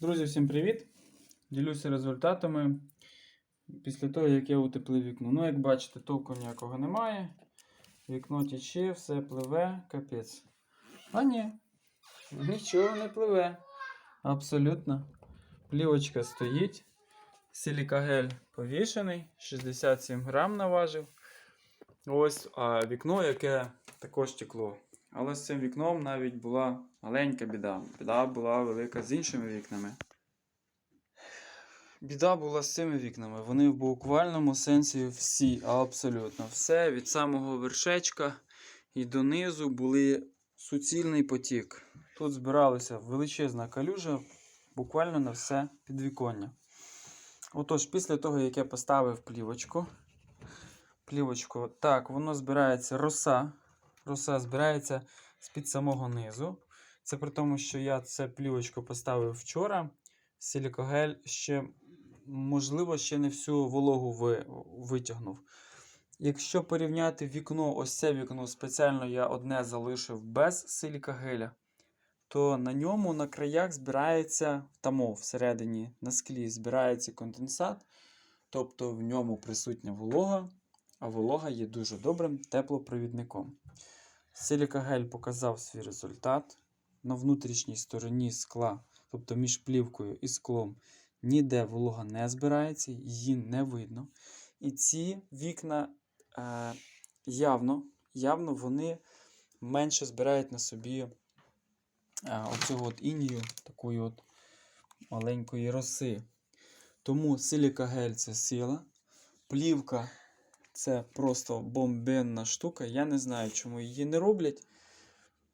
Друзі, всім привіт! Ділюся результатами після того, як я утеплив вікно. Ну, як бачите, толку ніякого немає. Вікно тече, все пливе, капець. А ні, нічого не пливе. Абсолютно. Плівочка стоїть. Силікагель повішений, 67 грам наважив. Ось а вікно, яке також текло. Але з цим вікном навіть була маленька біда. Біда була велика з іншими вікнами. Біда була з цими вікнами. Вони в буквальному сенсі всі, абсолютно все від самого вершечка і донизу були суцільний потік. Тут збиралася величезна калюжа буквально на все підвіконня. Отож, після того, як я поставив плівочку, плівочку, так, воно збирається роса. Роса збирається з-під самого низу. Це при тому, що я це плівочку поставив вчора. Силікогель ще, можливо, ще не всю вологу ви, витягнув. Якщо порівняти вікно, ось це вікно, спеціально я одне залишив без силікагеля, то на ньому на краях збирається тамо всередині на склі збирається конденсат, тобто в ньому присутня волога, а волога є дуже добрим теплопровідником. Силікагель показав свій результат. На внутрішній стороні скла, тобто між плівкою і склом, ніде волога не збирається, її не видно. І ці вікна е, явно, явно вони менше збирають на собі е, оцього от інію, такої от маленької роси. Тому силікагель це сила. Плівка це просто бомбенна штука. Я не знаю, чому її не роблять.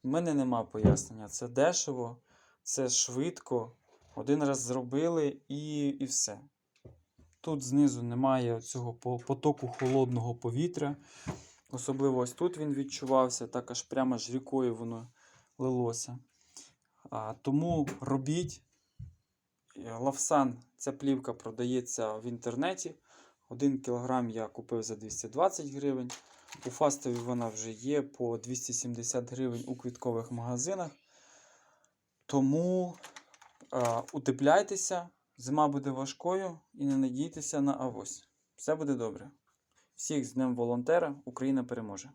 У мене нема пояснення. Це дешево, це швидко. Один раз зробили і, і все. Тут знизу немає цього потоку холодного повітря. Особливо ось тут він відчувався, так аж прямо ж рікою воно лилося. А, тому робіть. Е, Лавсан, ця плівка продається в інтернеті. 1 кг я купив за 220 гривень. У фастові вона вже є по 270 гривень у квіткових магазинах. Тому е, утепляйтеся, зима буде важкою і не надійтеся на авось. Все буде добре. Всіх з Днем волонтера! Україна переможе!